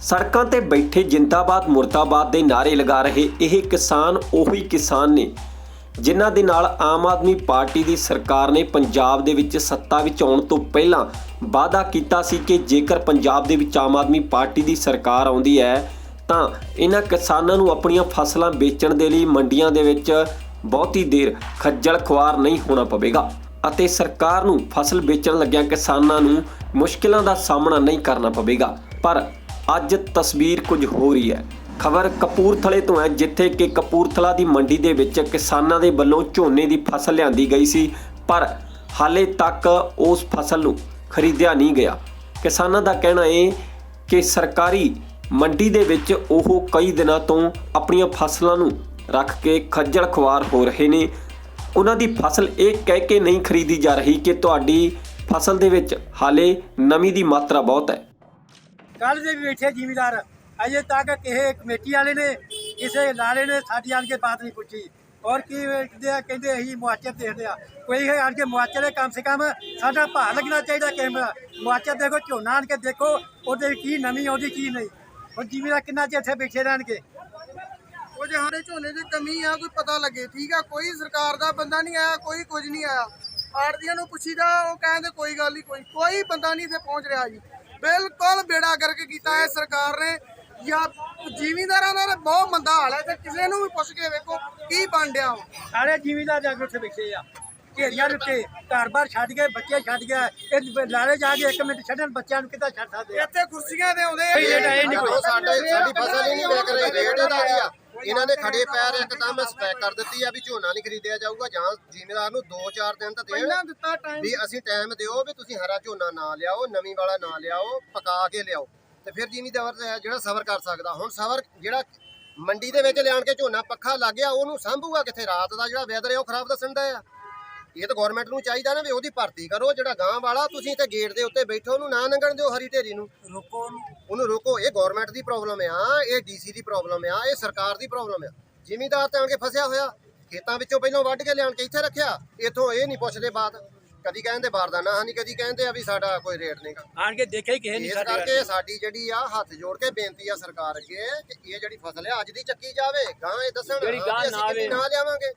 ਸੜਕਾਂ ਤੇ ਬੈਠੇ ਜਿੰਦਾਬਾਦ ਮੁਰਦਾਬਾਦ ਦੇ ਨਾਰੇ ਲਗਾ ਰਹੇ ਇਹ ਕਿਸਾਨ ਉਹੀ ਕਿਸਾਨ ਨੇ ਜਿਨ੍ਹਾਂ ਦੇ ਨਾਲ ਆਮ ਆਦਮੀ ਪਾਰਟੀ ਦੀ ਸਰਕਾਰ ਨੇ ਪੰਜਾਬ ਦੇ ਵਿੱਚ ਸੱਤਾ ਵਿੱਚ ਆਉਣ ਤੋਂ ਪਹਿਲਾਂ ਵਾਅਦਾ ਕੀਤਾ ਸੀ ਕਿ ਜੇਕਰ ਪੰਜਾਬ ਦੇ ਵਿੱਚ ਆਮ ਆਦਮੀ ਪਾਰਟੀ ਦੀ ਸਰਕਾਰ ਆਉਂਦੀ ਹੈ ਤਾਂ ਇਹਨਾਂ ਕਿਸਾਨਾਂ ਨੂੰ ਆਪਣੀਆਂ ਫਸਲਾਂ ਵੇਚਣ ਦੇ ਲਈ ਮੰਡੀਆਂ ਦੇ ਵਿੱਚ ਬਹੁਤੀ ਦੇਰ ਖੱਜਲ ਖੁਆਰ ਨਹੀਂ ਹੋਣਾ ਪਵੇਗਾ ਅਤੇ ਸਰਕਾਰ ਨੂੰ ਫਸਲ ਵੇਚਣ ਲੱਗਿਆਂ ਕਿਸਾਨਾਂ ਨੂੰ ਮੁਸ਼ਕਿਲਾਂ ਦਾ ਸਾਹਮਣਾ ਨਹੀਂ ਕਰਨਾ ਪਵੇਗਾ। ਪਰ ਅੱਜ ਤਸਵੀਰ ਕੁਝ ਹੋ ਰਹੀ ਹੈ। ਖਬਰ ਕਪੂਰਥਲੇ ਤੋਂ ਹੈ, ਜਿੱਥੇ ਕਿ ਕਪੂਰਥਲਾ ਦੀ ਮੰਡੀ ਦੇ ਵਿੱਚ ਕਿਸਾਨਾਂ ਦੇ ਵੱਲੋਂ ਝੋਨੇ ਦੀ ਫਸਲ ਲਿਆਂਦੀ ਗਈ ਸੀ, ਪਰ ਹਾਲੇ ਤੱਕ ਉਸ ਫਸਲ ਨੂੰ ਖਰੀਦਿਆ ਨਹੀਂ ਗਿਆ। ਕਿਸਾਨਾਂ ਦਾ ਕਹਿਣਾ ਹੈ ਕਿ ਸਰਕਾਰੀ ਮੰਡੀ ਦੇ ਵਿੱਚ ਉਹ ਕਈ ਦਿਨਾਂ ਤੋਂ ਆਪਣੀਆਂ ਫਸਲਾਂ ਨੂੰ ਰੱਖ ਕੇ ਖੱਜਲ ਖੁਆਰ ਹੋ ਰਹੇ ਨੇ। ਉਹਨਾਂ ਦੀ ਫਸਲ ਇਹ ਕਹਿ ਕੇ ਨਹੀਂ ਖਰੀਦੀ ਜਾ ਰਹੀ ਕਿ ਤੁਹਾਡੀ ਫਸਲ ਦੇ ਵਿੱਚ ਹਾਲੇ ਨਮੀ ਦੀ ਮਾਤਰਾ ਬਹੁਤ ਹੈ। ਕੱਲ ਦੇ ਵੀ ਬੈਠੇ ਜ਼ਿਮੀਦਾਰ, ਅਜੇ ਤੱਕ ਕਿਸੇ ਕਮੇਟੀ ਵਾਲੇ ਨੇ, ਕਿਸੇ ਲਾਲੇ ਨੇ ਸਾਡੀ ਆਣ ਕੇ ਬਾਤ ਨਹੀਂ ਪੁੱਛੀ। ਔਰ ਕੀ ਵੇਖਦੇ ਆ, ਕਹਿੰਦੇ ਅਸੀਂ ਮੁਆਚਰ ਦੇਖਦੇ ਆ। ਕੋਈ ਹੈ ਆਣ ਕੇ ਮੁਆਚਰ ਦੇ ਕਮ ਸੇ ਕਮ ਸਾਡਾ ਭਾਅ ਲੱਗਣਾ ਚਾਹੀਦਾ ਕਿ ਮੁਆਚਰ ਦੇਖੋ, ਝੋਨਾ ਆਣ ਕੇ ਦੇਖੋ, ਉਹਦੇ ਕੀ ਨਵੀਂ ਆਉਂਦੀ, ਕੀ ਨਹੀਂ। ਹੁਣ ਜ਼ਿਮੀਦਾਰ ਕਿੰਨਾ ਚਿਰ ਇੱਥੇ ਬੈਠੇ ਰਹਿਣਗੇ? ਉਹ ਜੇ ਸਾਡੇ ਝੋਨੇ 'ਚ ਕਮੀ ਆ ਕੋਈ ਪਤਾ ਲੱਗੇ ਠੀਕ ਆ? ਕੋਈ ਸਰਕਾਰ ਦਾ ਬੰਦਾ ਨਹੀਂ ਆਇਆ ਕੋਈ ਕੁਝ ਨਹੀਂ ਆਇਆ। ਆੜਤੀਆਂ ਨੂੰ ਪੁੱਛੀਦਾ ਉਹ ਕਹਿੰਦੇ ਕੋਈ ਗੱਲ ਨਹੀਂ ਕੋਈ ਕੋਈ ਬੰਦਾ ਨਹੀਂ ਇੱਥੇ ਪਹੁੰਚ ਰਿਹਾ ਜੀ। ਬਿਲਕੁਲ ਬੇੜਾ ਕਰਕੇ ਕੀਤਾ ਹੈ ਸਰਕਾਰ ਨੇ। ਜਾਂ ਜ਼ਿਮੀਂਦਾਰਾਂ ਦਾ ਬਹੁਤ ਮੰਦਾ ਹਾਲ ਹੈ ਤੇ ਕਿਸੇ ਨੂੰ ਵੀ ਪੁੱਛ ਕੇ ਵੇਖੋ ਕੀ ਬਣ ਡਿਆ। ਸਾਰੇ ਜ਼ਿਮੀਦਾਰ ਜਾ ਕੇ ਉੱਥੇ ਬੈਠੇ ਆ। ਘੇਰੀਆਂ ਉੱਤੇ ਘਰ-ਬਾਰ ਛੱਡ ਗਏ ਬੱਚੇ ਛੱਡ ਗਏ ਇਹ ਲਾਲੇ ਜਾ ਕੇ ਇੱਕ ਮਿੰਟ ਛੱਡਣ ਬੱਚਿਆਂ ਨੂੰ ਕਿੱਦਾਂ ਛੱਡ ਸਕਦੇ ਆ? ਇੱਥੇ ਕੁਰਸੀਆਂ ਤੇ ਆਉਂਦੇ ਕੋਈ। ਸਾਡੇ ਸਾਡੀ ਫਸਲ ਹੀ ਨਹੀਂ ਵਿਕ ਰਹੀ ਰੇਟ ਇਹਦਾ ਕੀ ਆ। ਇਹਨਾਂ ਨੇ ਖੜੇ ਪੈਰ ਇੱਕਦਮ ਸਪੈਕ ਕਰ ਦਿੱਤੀ ਆ ਵੀ ਝੋਨਾ ਨਹੀਂ ਖਰੀਦਿਆ ਜਾਊਗਾ ਜਾਂ ਜ਼ਿਮੀਦਾਰ ਨੂੰ 2-4 ਦਿਨ ਤਾਂ ਦੇਣ। ਪਹਿਲਾਂ ਦਿੱਤਾ ਟਾਈਮ ਵੀ ਅਸੀਂ ਟਾਈਮ ਦਿਓ ਵੀ ਤੁਸੀਂ ਹਰਾ ਝੋਨਾ ਨਾ ਲਿਆਓ ਨਵੀਂ ਵਾਲਾ ਨਾ ਲਿਆਓ ਪਕਾ ਕੇ ਲਿਆਓ। ਤੇ ਫਿਰ ਜ਼ਿਮੀਦਾਰ ਜਿਹੜਾ ਸਬਰ ਕਰ ਸਕਦਾ। ਹੁਣ ਸਬਰ ਜਿਹੜਾ ਮੰਡੀ ਦੇ ਵਿੱਚ ਲਿਆਣ ਕੇ ਝੋਨਾ ਪੱਖਾ ਲੱਗ ਗਿਆ ਉਹਨੂੰ ਸੰਭੂਗਾ ਕਿੱਥੇ? ਰਾਤ ਦਾ ਜਿਹੜਾ ਵੈਦਰ ਹੈ ਉਹ ਖਰਾਬ ਦੱਸਣ ਦਾ ਆ। ਇਹ ਤਾਂ ਗਵਰਨਮੈਂਟ ਨੂੰ ਚਾਹੀਦਾ ਨਾ ਵੀ ਉਹਦੀ ਭਰਤੀ ਕਰੋ ਜਿਹੜਾ ਗਾਂ ਵਾਲਾ ਤੁਸੀਂ ਤੇ ਗੇਟ ਦੇ ਉੱਤੇ ਬੈਠੋ ਉਹਨੂੰ ਨਾ ਲੰਘਣ ਦਿਓ ਹਰੀ ਢੇਰੀ ਨੂੰ। ਰੁਕੋ ਉਹਨੂੰ। ਰੋਕੋ ਇਹ ਗਵਰਨਮੈਂਟ ਦੀ ਪ੍ਰੋਬਲਮ ਆ ਇਹ ਡੀਸੀ ਦੀ ਪ੍ਰੋਬਲਮ ਆ ਇਹ ਸਰਕਾਰ ਦੀ ਪ੍ਰੋਬਲਮ ਆ। ਜ਼ਿਮੀਦਾਰ ਤਾਂ ਆਣ ਕੇ ਫਸਿਆ ਹੋਇਆ ਖੇਤਾਂ ਵਿੱਚੋਂ ਪਹਿਲਾਂ ਵੱਢ ਕੇ ਲਿਆਣ ਕੇ ਇੱਥੇ ਰੱਖਿਆ ਇੱਥੋਂ ਇਹ ਨਹੀਂ ਪੁੱਛਦੇ ਬਾਤ। ਕਦੀ ਕਹਿੰਦੇ ਬਾਰਦਾਨਾ ਹਾਂ ਨਹੀਂ ਕਦੀ ਕਹਿੰਦੇ ਆ ਵੀ ਸਾਡਾ ਕੋਈ ਰੇਟ ਨਹੀਂਗਾ ਆਣ ਕੇ ਦੇਖਿਆ ਹੀ ਕਿਸੇ ਨਹੀਂ ਸਾਡੇ ਕਰਕੇ ਸਾਡੀ ਜਿਹੜੀ ਆ ਹੱਥ ਜੋੜ ਕੇ ਬੇਨਤੀ ਆ ਸਰਕਾਰ ਅੱਗੇ ਕਿ ਇਹ ਜਿਹੜੀ ਫਸਲ ਆ ਅੱਜ ਦੀ ਚੱਕੀ ਜਾਵੇ ਗਾਂ ਇਹ ਦੱਸਣ ਜਿਹੜੀ ਗਾਂ। ਨਾ ਲਿਆਵਾਂਗੇ।